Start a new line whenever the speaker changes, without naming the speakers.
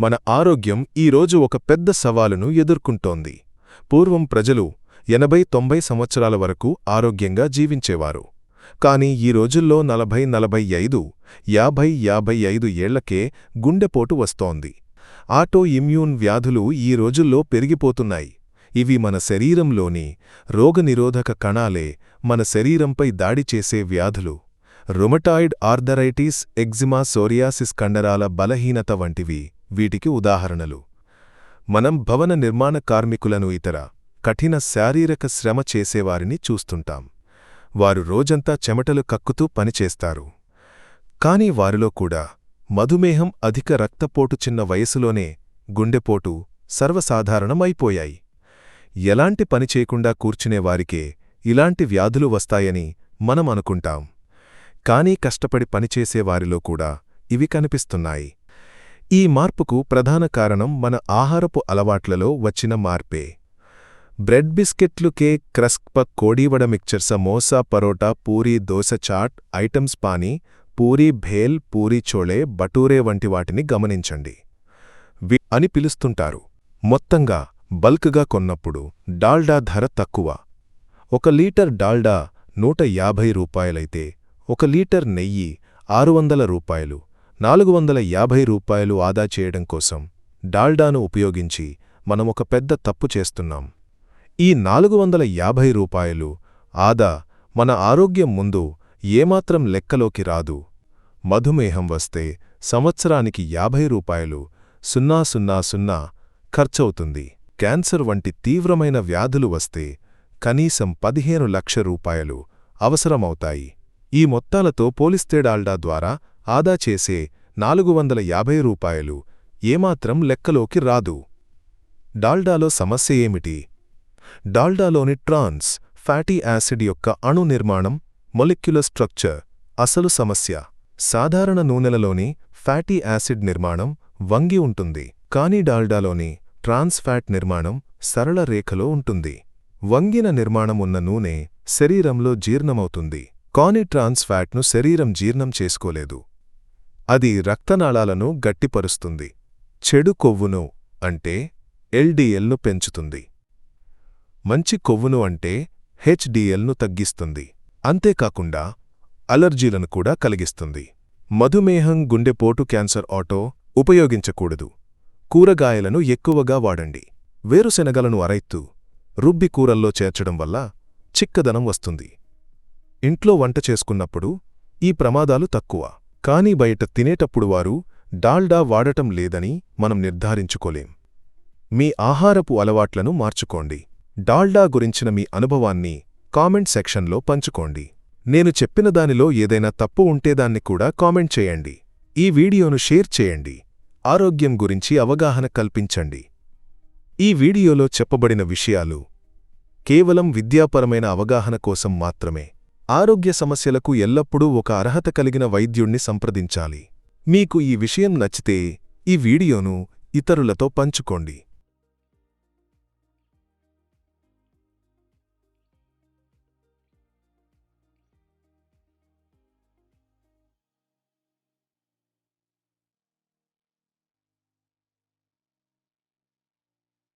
మన ఆరోగ్యం ఈరోజు ఒక పెద్ద సవాలును ఎదుర్కొంటోంది. పూర్వం ప్రజలు ఎనభై తొంభై సంవత్సరాల వరకు ఆరోగ్యంగా జీవించేవారు. కాని ఈ రోజుల్లో నలభై నలభై ఐదు యాభై యాభై ఐదు ఏళ్ళకే గుండెపోటు వస్తోంది. ఆటో ఇమ్యూన్ వ్యాధులు ఈ రోజుల్లో పెరిగిపోతున్నాయి. ఇవి మన శరీరంలోని రోగనిరోధక కణాలే మన శరీరంపై దాడి చేసే వ్యాధులు. రొమటాయిడ్ ఆర్థరైటిస్ ఎగ్జిమా సోరియాసిస్ కండరాల బలహీనత వంటివి వీటికి ఉదాహరణలు. మనం భవన నిర్మాణ కార్మికులను ఇతర కఠిన శారీరక శ్రమ చేసేవారిని చూస్తుంటాం. వారు రోజంతా చెమటలు కక్కుతూ పనిచేస్తారు. కాని వారిలో కూడా మధుమేహం అధిక రక్తపోటు చిన్న వయసులోనే గుండెపోటు సర్వసాధారణమైపోయాయి. ఎలాంటి పని చేయకుండా కూర్చునేవారికే ఇలాంటి వ్యాధులు వస్తాయని మనం అనుకుంటాం. కానీ కష్టపడి పనిచేసేవారిలో కూడా ఇవి కనిపిస్తున్నాయి. ఈ మార్పుకు ప్రధాన కారణం మన ఆహారపు అలవాట్లలో వచ్చిన మార్పే. బ్రెడ్ బిస్కెట్లు కేక్ క్రస్క్ పక్ కోడీవడ మిక్చర్ సమోసా పరోటా పూరీ దోశ చాట్ ఐటమ్స్ పానీ పూరీ భేల్ పూరీ చోళే బటూరే వంటి వాటిని గమనించండి. వి అని పిలుస్తుంటారు. మొత్తంగా బల్క్గా కొన్నప్పుడు డాల్డా ధర తక్కువ. ఒక లీటర్ డాల్డా నూట యాభై రూపాయలైతే ఒక లీటర్ నెయ్యి ఆరు వందల రూపాయలు. నాలుగు వందల యాభై రూపాయలు ఆదా చేయడం కోసం డాల్డాను ఉపయోగించి మనం ఒక పెద్ద తప్పు చేస్తున్నాం. ఈ నాలుగు వందల యాభై రూపాయలు ఆదా మన ఆరోగ్యం ముందు ఏమాత్రం లెక్కలోకి రాదు. మధుమేహం వస్తే సంవత్సరానికి యాభై రూపాయలు సున్నా సున్నా సున్నా ఖర్చవుతుంది. క్యాన్సర్ వంటి తీవ్రమైన వ్యాధులు వస్తే కనీసం పదిహేను లక్ష రూపాయలు అవసరమవుతాయి. ఈ మొత్తాలతో పోలిస్తే డాల్డా ద్వారా ఆదా చేసే నాలుగు వందల యాభై రూపాయలు ఏమాత్రం లెక్కలోకి రాదు. డాల్డాలో సమస్య ఏమిటి? డాల్డాలోని ట్రాన్స్ ఫ్యాటీ యాసిడ్ యొక్క అణు నిర్మాణం మొలిక్యులర్ స్ట్రక్చర్ అసలు సమస్య. సాధారణ నూనెలలోని ఫ్యాటీ యాసిడ్ నిర్మాణం వంగి ఉంటుంది కానీ డాల్డాలోని ట్రాన్స్ ఫ్యాట్ నిర్మాణం సరళ రేఖలో ఉంటుంది. వంగిన నిర్మాణం ఉన్న నూనె శరీరంలో జీర్ణమవుతుంది కాని ట్రాన్స్ ఫ్యాట్ను శరీరం జీర్ణం చేసుకోలేదు. అది రక్తనాళాలను గట్టిపరుస్తుంది. చెడు కొవ్వును అంటే ఎల్డిఎల్ను పెంచుతుంది. మంచి కొవ్వును అంటే హెచ్డిఎల్ను తగ్గిస్తుంది. అంతేకాకుండా అలర్జీలను కూడా కలిగిస్తుంది. మధుమేహం గుండెపోటు క్యాన్సర్ ఆటో ఉపయోగించకూడదు. కూరగాయలను ఎక్కువగా వాడండి. వేరుశెనగలను అరైత్తు రుబ్బి కూరల్లో చేర్చడం వల్ల చిక్కదనం వస్తుంది. ఇంట్లో వంట చేసుకున్నప్పుడు ఈ ప్రమాదాలు తక్కువ. కానీ బయట తినేటప్పుడు వారు డాల్డా వాడటం లేదని మనం నిర్ధారించుకోలేం. మీ ఆహారపు అలవాట్లను మార్చుకోండి. డాల్డా గురించిన మీ అనుభవాన్ని కామెంట్ సెక్షన్లో పంచుకోండి. నేను చెప్పిన దానిలో ఏదైనా తప్పు ఉంటే దాన్ని కూడా కామెంట్ చేయండి. ఈ వీడియోను షేర్ చేయండి. ఆరోగ్యం గురించి అవగాహన కల్పించండి. ఈ వీడియోలో చెప్పబడిన విషయాలు కేవలం విద్యాపరమైన అవగాహన కోసం మాత్రమే. ఆరోగ్య సమస్యలకు ఎల్లప్పుడూ ఒక అర్హత కలిగిన వైద్యుణ్ణి సంప్రదించాలి. మీకు ఈ విషయం నచ్చితే ఈ వీడియోను ఇతరులతో పంచుకోండి.